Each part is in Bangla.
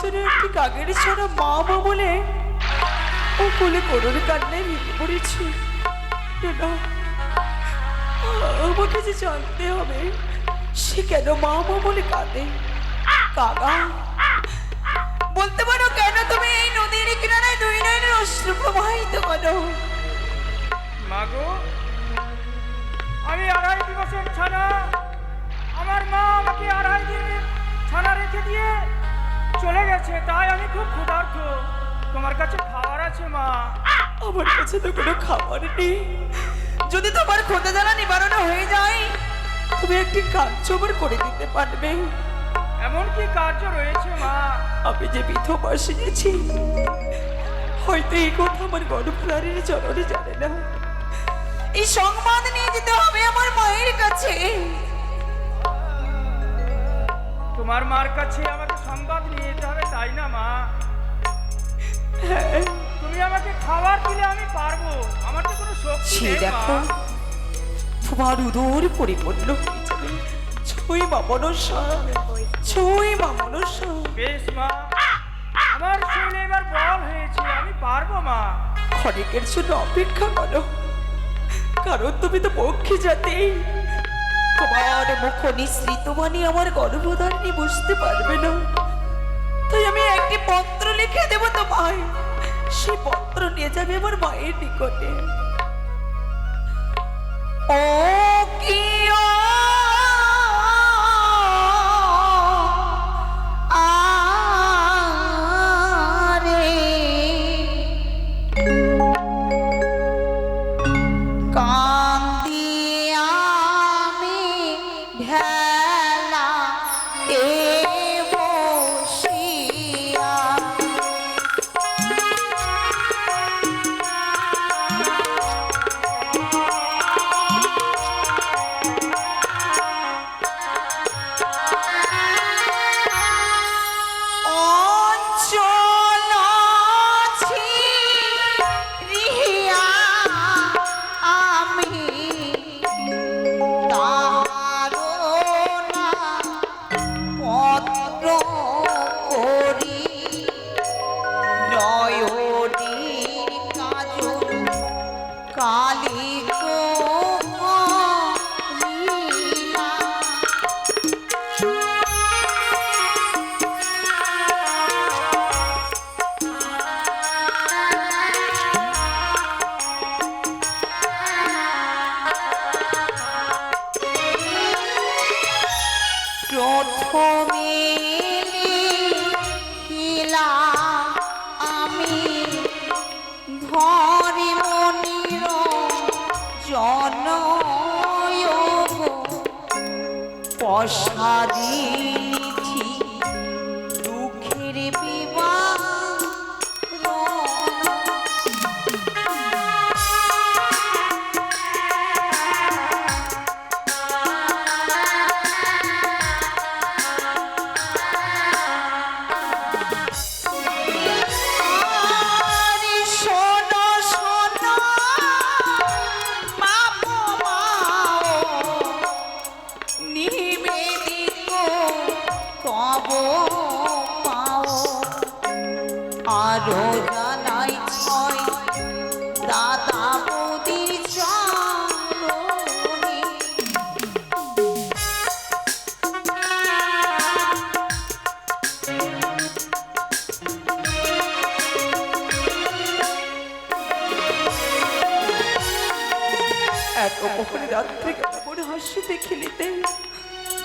যেন একটি কাকের ছাড়া মা মা বলে ও কোলে করোর কান্নায় ভেঙে পড়েছি। আমাকে যে জানতে হবে, সে কেন মা মা বলে কাঁদে? কাকা বলতে পারো কেন তুমি এই নদীর কিনারায় দুই নয়নের অশ্রু প্রবাহিত করো? মাগো, আমি আড়াই দিবসের ছানা। আমার মা আমাকে আড়াই দিন ছানা রেখে দিয়ে চলে গেছে তাই আমি খুব ক্ষুধার্ত। তোমার কাছে খাবার আছে মা। আমার কাছে তো কোনো খাবার নেই। যদি তোমার খোদা জ্বালা নিবারণ হয়ে যায় তুমি একটি আমার করে দিতে পারবে। এমন কি কার্য রয়েছে মা? আমি যে বিধবা সেজেছি হয়তো এই কথা আমার গর্ভধারীর জননী জানে না। এই সংবাদ নিয়ে যেতে হবে আমার মায়ের কাছে। তোমার মার কাছে আমাকে তাই না মা? তুমি আমাকে খাবার দিলে আমি পারব। আমার তো কোনো শক্তি নেই দেখো তোমার উদর পরিপূর্ণ ছুঁই মা মনসা ছুঁই মা মনসা বেশ মা। আমার শরীরে এবার বল হয়েছে আমি পারব মা। ক্ষণিকের জন্য অপেক্ষা করো। কারণ তুমি তো পক্ষী জাতি। তোমার মুখ নিঃসৃত বাণী আমার গর্ভধারণী বুঝতে পারবে না। তাই আমি একটি পত্র লিখে দেবো ভাই সে পত্র নিয়ে যাবে আমার মায়ের নিকটে। ও কি ও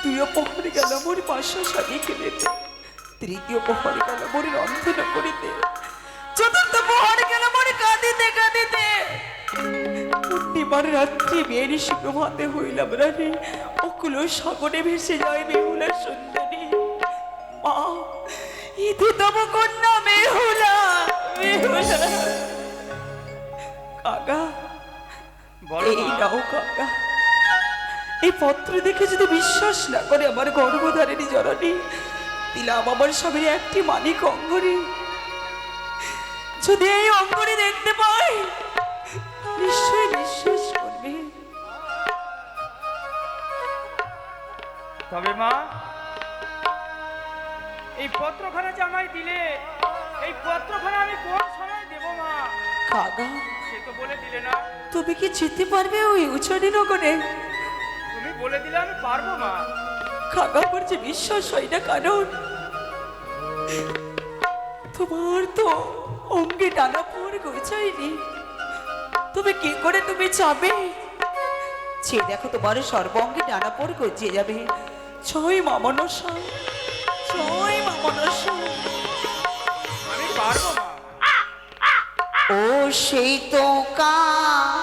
দুই অপহরে গেল মোর পাশা সাজিয়ে খেলিতে তৃতীয় প্রহরে গেল মোর রন্ধন করিতে চতুর্থ প্রহরে গেল মোর কাঁদিতে কাঁদিতে পূর্ণিমার রাত্রি বেরি সুপ্রভাতে হইলাম রানী অকুল সাগরে ভেসে যায় বেহুলা সুন্দরী। মা ইতি তব কন্যা বেহুলা বেহুলা কাকা এই। নাও কাকা। এই পত্র দেখে যদি বিশ্বাস না করে আমার গর্ভধারিণী জননী দিলাম আমার স্বামীর একটি মানিক অঙ্গরি। যদি এই অঙ্গরি দেখতে পাই নিশ্চয়ই বিশ্বাস করবে। তবে মা এই পত্রখানা যে আমায় দিলে এই পত্রখানা আমি কোন সময় দেব মা? কাকা সে তো বলে দিলে না। তুমি কি যেতে পারবে ওই উচানি নগরে? বলে দিলে আমি পারব মা কাকা আমার বিশ্বাস হয় না কারণ তোমার তো অঙ্গে টানা পর গোছায়নি তুমি কি করে তুমি যাবে? সে দেখো তোমার সর্বঙ্গে ডানা পর গজিয়ে যাবে। ছয় মামনসা ছয় মামনসা আমি পারব মা ও সেই তো মায়ের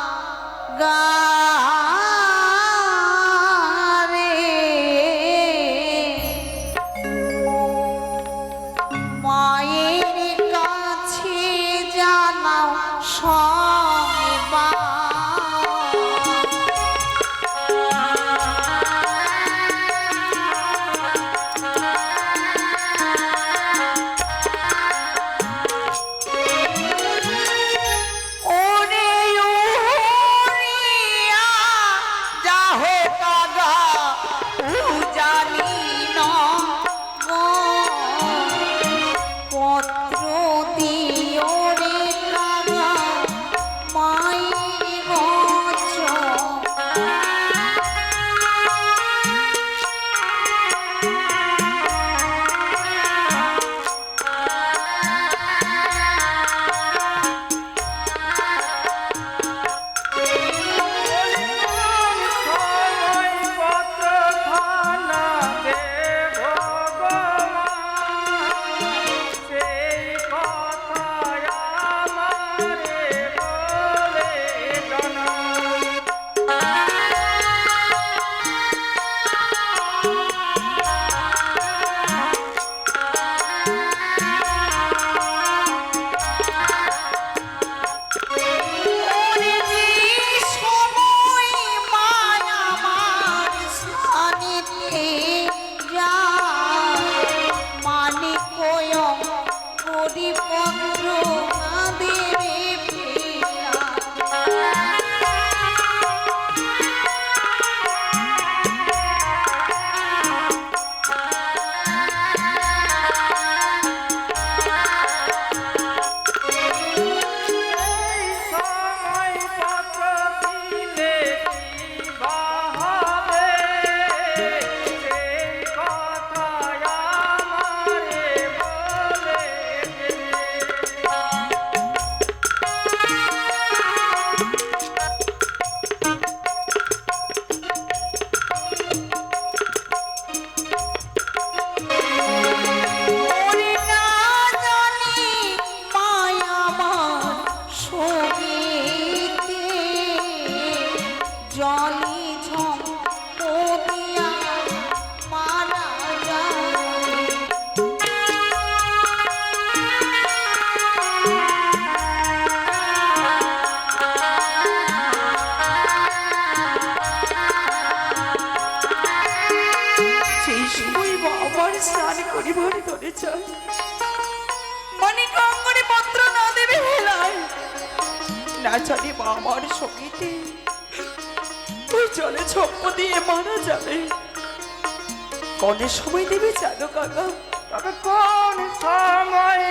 সময় আবার স্নান করিবার ধরে চাই মানে কঙ্গনে পত্র না দেবে হেলায়। না চলে আমার সঙ্গীতে। ওই জলে ছপ্প দিয়ে মারা যাবে। কনে সময় দেবে জানো কাকা? তবে কোন সময়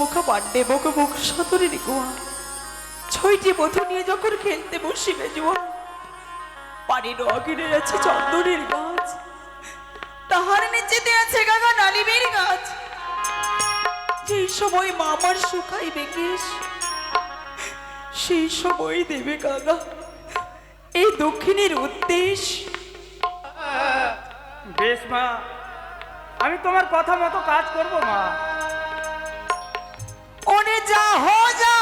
মুখা পাণ্ডে মুখ মুখ সতরে গোয়া ছয়টি বধু নিয়ে যখন খেলতে বসিবে জোয়া পানির অগিরে আছে চন্দনের গাছ। তাহার নিচেতে আছে গাগা নালিমের গাছ। যেই সময় মামার শুকাইবে কেশ, সেই সময় দেবে গাগা এই দক্ষিণের উদ্দেশ। বেশ মা, আমি তোমার কথা মতো কাজ করব মা। ওরে যা। হো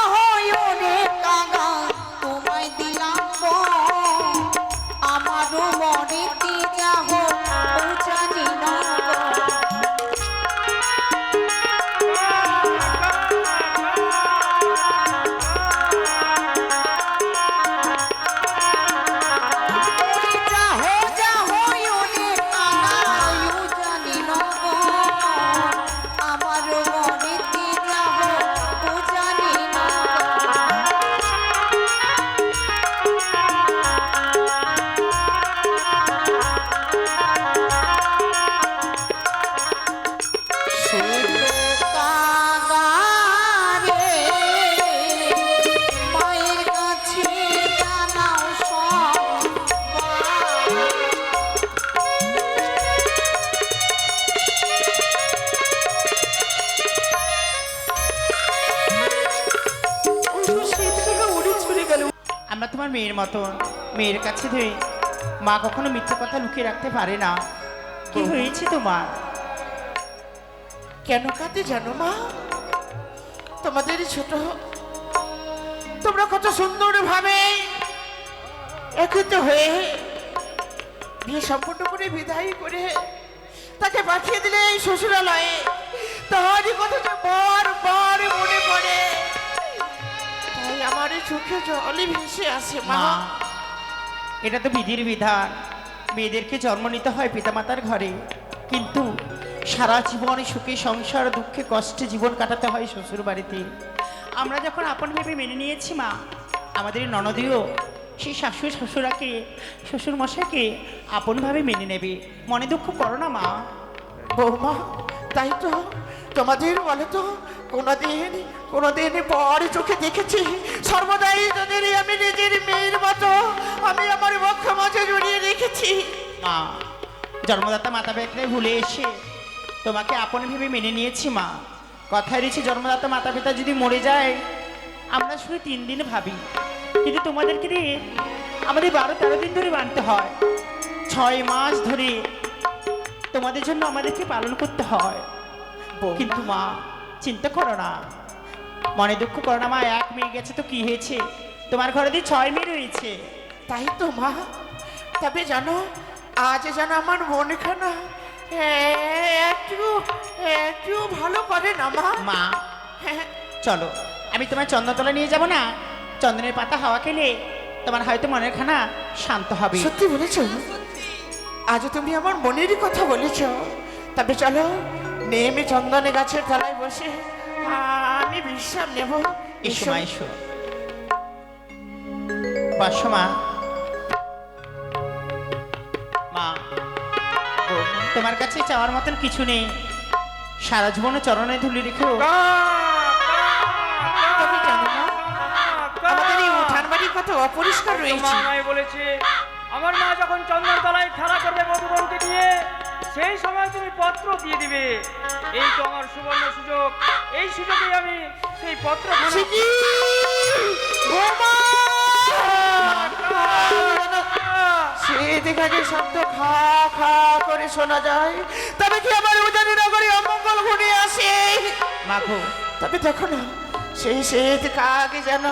মেয়ের মতো মেয়ের কাছে ধরে মা কখনো মিথ্যে কথা লুকিয়ে রাখতে পারে না। কি হয়েছে তোমার? কেন কাঁদে জানো মা? তোমাদের ছোট তোমরা কত সুন্দর ভাবে একত্রিত হয়ে বিয়ে সম্পন্ন করে বিদায় করে তাকে পাঠিয়ে দিলে এই শ্বশুরালয়ে। তারই কথা যে বার বার মনে পড়ে। তাই আমার এই চোখে জলই ভেসে আসে, মা। মা, এটা তো বিধির বিধান। মেয়েদেরকে জন্ম নিতে হয় পিতামাতার ঘরে। কিন্তু সারা জীবন সুখে সংসার, দুঃখে কষ্টে জীবন কাটাতে হয় শ্বশুর বাড়িতে আমরা যখন আপন ভেবে মেনে নিয়েছি, মা, আমাদের ননদীও সেই শাশুড়ি, শ্বশুরাকে শ্বশুর মশাইকে আপনভাবে মেনে নেবে। মনে দুঃখ করো না, মা। বৌমা তাই তো তোমাদের বলে তো, কোনোদিন কোনোদিন পর চোখে দেখেছি, সর্বদাই তাদের আমি নিজের মেয়ের মতো, আমি আমার বক্ষ মাঝে জড়িয়ে রেখেছি। মা, জন্মদাতা মাতা পিতাকে ভুলে এসে তোমাকে আপন ভেবে মেনে নিয়েছি, মা। কথায় রয়েছে, জন্মদাতা মাতা পিতা যদি মরে যায়, আমরা শুধু তিন দিন ভাবি। কিন্তু তোমাদেরকে দিয়ে আমাদের বারো তেরো দিন ধরে মানতে হয়। ছয় মাস ধরে তোমাদের জন্য আমাদেরকে পালন করতে হয়। কিন্তু মা চিন্তা করো না। মনে দুঃখ করো না মা এক মেয়ে গেছে তো কি হয়েছে? তোমার ঘরে দিয়ে ছয় মেয়ে রয়েছে। তাই তো মা। তবে জানো আজ যেন আমার মনখানা একটু একটু ভালো করে না মা? মা হ্যাঁ চলো আমি তোমার চন্দনতলা নিয়ে যাব না। চন্দনের পাতা হাওয়া খেলে তোমার হয়তো মনের খানা শান্ত হবে। সত্যি বলেছ? আজ তুমি আমার মনেরই কথা বলেছ। তবে চলো নেমে চন্দনে গাছের তলায় বসে আমি বিশ্রাম নেব। এসো। এসো। মা? তোমার কাছে চাওয়ার মতন কিছু নেই। সারা জীবনে চরণে ধুলি রেখো। আমাদের এই উঠান কত অপরিষ্কার রয়েছে। মা বলেছে আমার মা যখন চন্দন তলায় খেলা করবে মধুবনকে নিয়ে সেই সময় তুমি পত্র দিয়ে দিবে এই তো আমার সুবর্ণ সুযোগ এই সুযোগে আমি সেই পত্র সিকি! বৌমা! সে দিকে শব্দ খা খা করে শোনা যায় তবে কি আমার উজানি নগরে অমঙ্গল ঘুরে আসে মাঘো তবে দেখো না সেই শীত কাকে যেন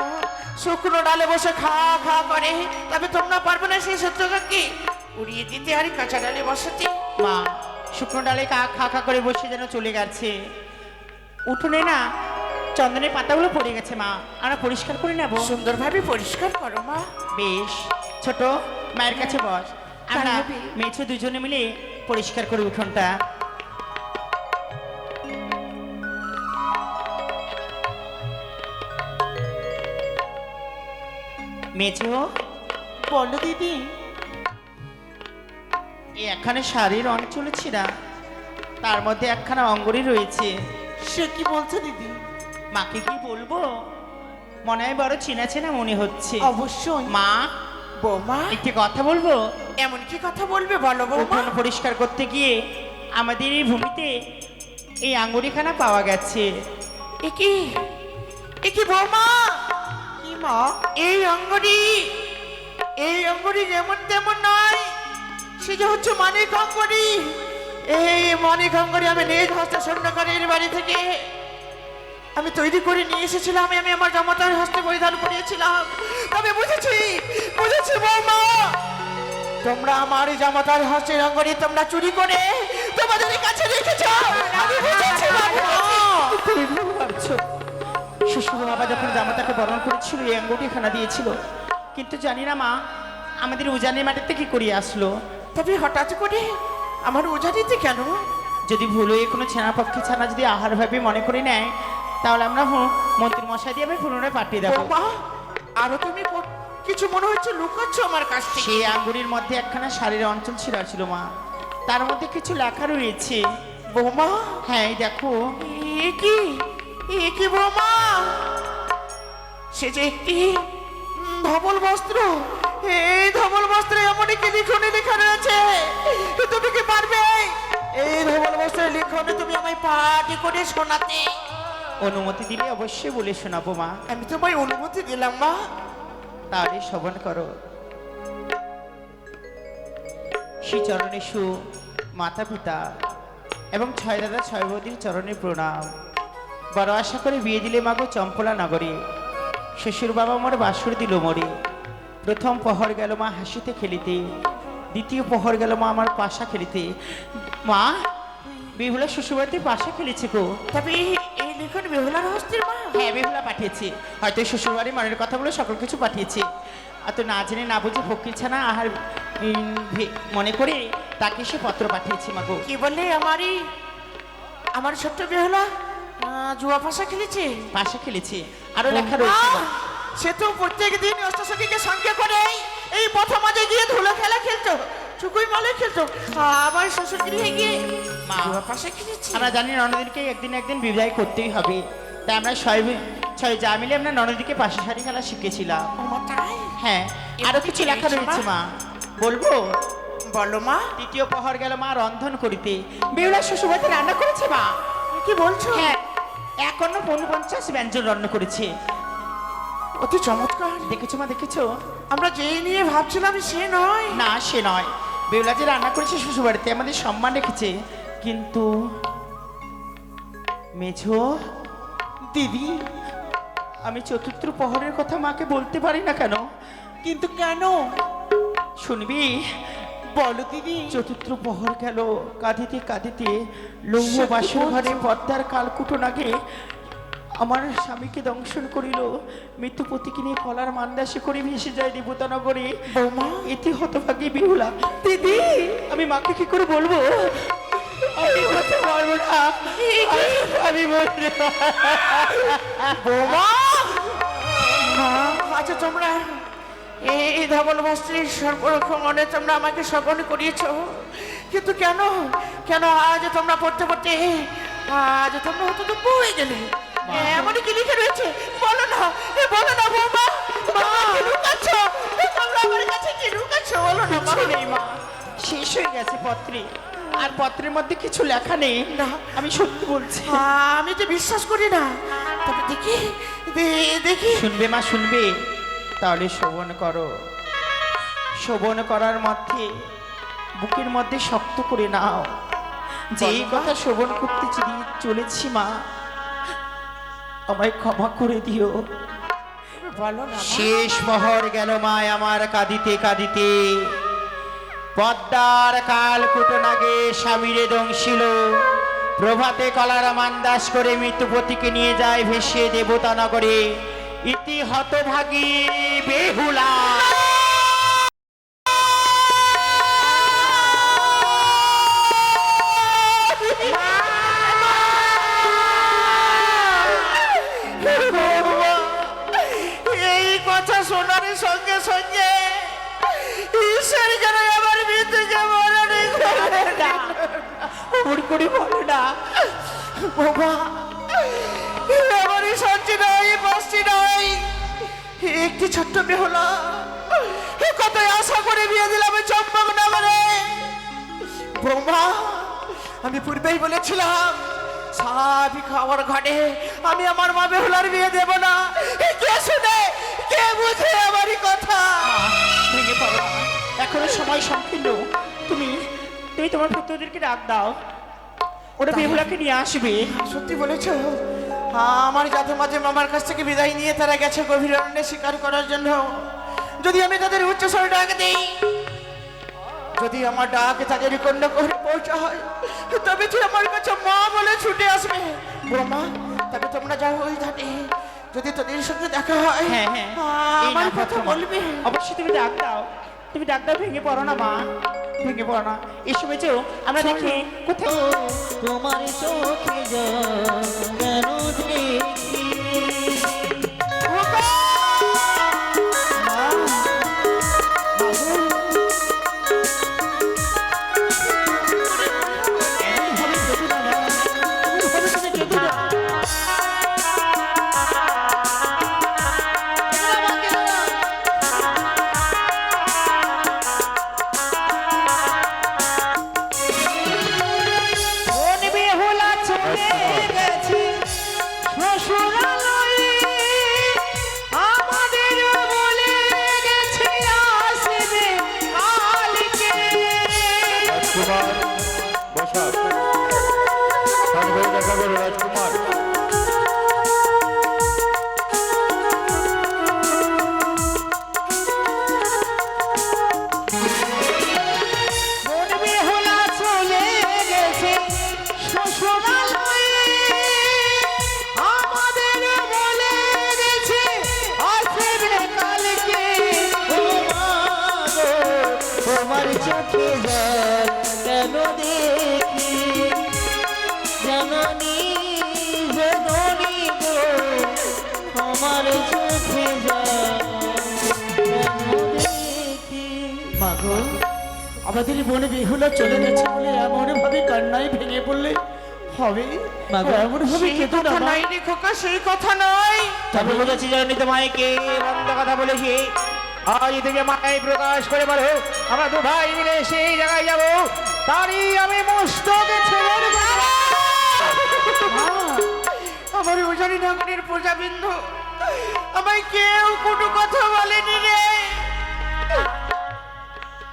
শুকনো ডালে বসে খা খা করে। তবে তোমরা পারবে না সেই সত্যকে উড়িয়ে দিতে আর কাঁচা ডালে বসাতে। মা শুকনো ডালে কা খা খা করে বসে যেন চলে গেছে। উঠোনে না চন্দনের পাতাগুলো পড়ে গেছে মা। আমরা পরিষ্কার করে নেব। সুন্দরভাবে পরিষ্কার করো মা। বেশ। ছোট মায়ের কাছে বস। আমরা। মেয়েছো দুজনে মিলে পরিষ্কার করে উঠোনটা। বলো দিদি। একখানে শাড়ির না। তার মধ্যে একখানা অঙ্গরি রয়েছে। সে কি বলছো দিদি? মাকে কি বলব? মনে হয় বড় চেনা চেনা মনে হচ্ছে। অবশ্যই। মা? বৌমা? একটি কথা বলব? এমন কি কথা বলবে বলো বৌমা? পরিষ্কার করতে গিয়ে আমাদের এই ভূমিতে এই আঙ্গুরিখানা পাওয়া গেছে। একি একি বৌমা কি মা এই অঙ্গরি এই অঙ্গরি যেমন তেমন নয় সে যে হচ্ছে মানিক অঙ্গরি এই মানিক অঙ্গরি আমি নিজ হস্তে সৈন্যকারীর বাড়ি থেকে আমি তৈরি করে নিয়ে এসেছিলাম আমি আমার জামাতার হস্তে পরিধান করিয়েছিলাম তবে বুঝেছি বুঝেছি বৌমা তোমরা আমার জামাতার হস্তের অঙ্গরি তোমরা চুরি করে তোমাদের কাছে রেখেছ আমি বুঝেছি বাবু শ্বশুর বাবা যখন জামাতাকে বরণ করেছিল এই আঙ্গুটি আঙ্গুটিখানা দিয়েছিল। কিন্তু জানি না মা আমাদের উজানের মাটিতে কি করিয়ে আসলো? তবে হঠাৎ করে আমার উজানিতে কেন? যদি ভুল হয়ে কোনো ছেনা পক্ষে ছানা যদি আহার ভাবে মনে করে নেয় তাহলে আমরা মন্ত্রী মশাই দিয়ে আমি পুনরায় পাঠিয়ে দেবো। আরও তুমি কিছু মনে হচ্ছে লুকাচ্ছ আমার কাছ থেকে? সেই আঙ্গুরির মধ্যে একখানা শাড়ির অঞ্চল ছিল ছিল মা। তার মধ্যে কিছু লেখা রয়েছে। বৌমা? হ্যাঁ দেখো। কি? এ কি বৌমা? সে যে একটি ধবল বস্ত্র। এই ধবল বস্ত্রে এমনই কি লিখনে লেখা রয়েছে? তুমি কি পারবে? এই ধবল বস্ত্রের লিখনে তুমি আমায় পাটি করে শোনাতে। অনুমতি দিলে অবশ্যই বলে শোনাবো মা। আমি তোমায় অনুমতি দিলাম মা। তাহলে শ্রবণ করো। শ্রী চরণে সু মাতা পিতা এবং ছয় দাদা ছয় বৌদির চরণে প্রণাম। বড় আশা করে বিয়ে দিলে মাগো চম্পলা নগরে। শ্বশুর বাবা মোর বাসুর দিল মরে। প্রথম পহর গেল মা হাসিতে খেলিতে। দ্বিতীয় পহর গেল মা আমার পাশা খেলিতে। মা বিহুলা শ্বশুরবাড়িতে পাশা খেলেছে গো। তবে এই- লিখন বেহুলার হস্তির মা। হ্যাঁ বেহুলা পাঠিয়েছে। হয়তো শ্বশুরবাড়ি মনের কথা বলে সকল কিছু পাঠিয়েছে। আর তো না জেনে না বুঝে ফকির ছানা আহার মনে করে তাকে সে পত্র পাঠিয়েছে মাগো। কি বললে আমারই আমার ছোট্ট বেহুলা? জুয়া ফাঁসা খেলেছে? পাশে খেলেছে। আরও লেখা রয়েছে সে তো প্রত্যেক দিন অষ্টসখীকে সঙ্গে করে এই পথ মাঝে গিয়ে ধুলো খেলা খেলতো চুকুই মালে খেলতো আবার শ্বশুর গৃহে গিয়ে মা। ফাঁসা খেলেছে। আমরা জানি ননদীকে একদিন একদিন বিদায় করতেই হবে। তাই আমরা ছয় ছয় যা মিলে আমরা ননদীকে পাশে শাড়ি খেলা শিখেছিলাম। হ্যাঁ আরও কিছু লেখা রয়েছে মা। বলব? বলো মা। তৃতীয় পহর গেল মা রন্ধন করিতে। বেহুলা শ্বশুরবাড়িতে রান্না করেছে মা? কি বলছো? হ্যাঁ এখনও পঞ্চাশ ব্যঞ্জন রান্না করেছে। অতি চমৎকার। দেখেছ মা দেখেছ? আমরা যে নিয়ে ভাবছিলাম সে নয়। না সে নয়। বেউলা যে রান্না করেছে শ্বশুরবাড়িতে আমাদের সম্মান রেখেছে। কিন্তু মেঝো দিদি আমি চতুর্থ প্রহরের কথা মাকে বলতে পারি না কেন? কিন্তু কেন? শুনবি বলো দিদি। চতুর্থ প্রহর গেল। কাঁদিতে কাঁদিতে লৌহ বাসর ঘরে পদ্মার কালকুটো নাগে আমার স্বামীকে দংশন করিল। মৃত্যু পতিকে নিয়ে কলার মান্দাসে করে ভেসে যায় দেবতানগরে বৌমা। এতে হতভাগী বিহুলা। দিদি। আমি মাকে কি করে বলব? আমি বলতে পারব না। আমি- আমি বলতে বৌমা। আচ্ছা তোমরা এই ধবল বস্ত্রীর সর্বরক্ষণে তোমরা আমাকে স্মরণ করিয়েছ। কিন্তু কেন? কেন আজ তোমরা পড়তে পড়তে আজ তোমরা হতো তো হয়ে গেলে এমনই কি লিখে রয়েছে? বলো না এ বলো না বৌমা। মা লুকাচ্ছ? তোমরা আমার কাছে কি লুকাচ্ছ? বলো না কিছু নেই মা। শেষ হয়ে গেছে পত্রে। আর পত্রের মধ্যে কিছু লেখা নেই। না। আমি সত্যি বলছি। আমি তো বিশ্বাস করি না। তবে দেখি দেখি। শুনবে মা শুনবে। তাহলে শোভন করো। শোভন করার মধ্যে বুকের মধ্যে শক্ত করে নাও। যে এই কথা শোভন করতে চলি- চলেছি মা আমায় ক্ষমা করে দিও। বলো শেষ মহর গেল মায় আমার কাঁদিতে কাঁদিতে। পদ্মার কাল কুটনাগে স্বামীরে দংশিল প্রভাতে কলার মান্দাস করে মৃত্যুপতিকে নিয়ে যায় ভেসে দেবতা নগরে। ইতি হতভাগী বেহুলা। এই কথা শোনার সঙ্গে সঙ্গে ঈশ্বর কেন আমার বাবা আমারই সঞ্চি নয় বসছি নয় একটি ছোট্ট বেহলা কত আশা করে বিয়ে দিলাম চম্পক নগরে ব্রহ্মা আমি পূর্বেই বলেছিলাম সাবি খাওয়ার ঘটে আমি আমার মা বেহুলার বিয়ে দেব না। কে শুনে, কে বুঝে আমারই কথা? ভেঙে পড়ো। এখনও সময় সংকীর্ণ তুমি তুমি তোমার পুত্রদেরকে ডাক দাও। ওরা বেহুলাকে নিয়ে আসবে। সত্যি বলেছ? আমার যাতে মাঝে মামার কাছ থেকে বিদায় নিয়ে তারা গেছে গভীর অরণ্যে শিকার করার জন্য। যদি আমি তাদের উচ্চ স্বরে ডাক দিই যদি আমার ডাক তাদের কন্যা করে পৌঁছা হয় তবে তুই আমার কাছে মা বলে ছুটে আসবে। ব্রহ্মা তবে তোমরা যাও ওই ঘাটে। যদি তোদের সঙ্গে দেখা হয় হ্যাঁ হ্যাঁ। এই আমার কথা। বলবে। অবশ্যই তুমি ডাক দাও। তুমি ডাক দাও ভেঙে পড়ো না মা। ভেঙে পড়ো না। এসো বেচো আমরা দেখি কোথায় তোমার চোখে চোখে জল কেন দেখি? জননী জননী গো তোমার চোখে জল কেন দেখি মাগো আমাদের বনে বেহুলা চলে গেছে বলে এমন ভাবে কান্নায় ভেঙে পড়লে হবে? মাগো, এমন ভাবে সেই না কথা নাই রে খোকা সেই কথা নয়। তবে বলেছি জানি তো মাইকে বন্ধ কথা বলেছি। আজ থেকে মাই প্রকাশ করে বলো আমরা দু ভাই মিলে সেই জায়গায় যাব। তারই আমি মস্তকে ছেড়ে। আমার ওজনী নগরের প্রজাবিন্দু আমায় কেউ কোনো কথা বলেনি রে।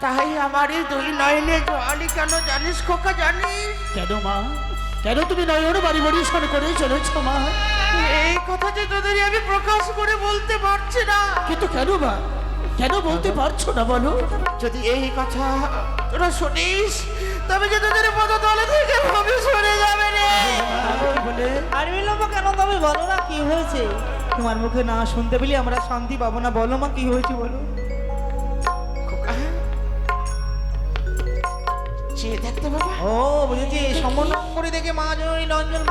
তাই আমার এই দুই নয়নে জলই কেন জানিস খোকা জানিস? কেন মা? কেন তুমি নয়ন বাড়ি বাড়ি সর করে চলেছ মা? এই কথা যে তোদের আমি প্রকাশ করে বলতে পারছি না। কিন্তু কেন মা? কেন বলতে পারছ না বলো? যদি এই কথা তোরা শুনিস তবে যে তোদের মতো দলে থেকে ভাবে সরে যাবে রে। আর বিলম্ব কেন? তবে বলো না কি হয়েছে? তোমার মুখে না শুনতে পেলে আমরা শান্তি পাবো না। বলো মা কি হয়েছে বলো। দেখতে বাবা। ও বুঝেছি। সমন্বয় করে দেখে মা জয় নঞ্জন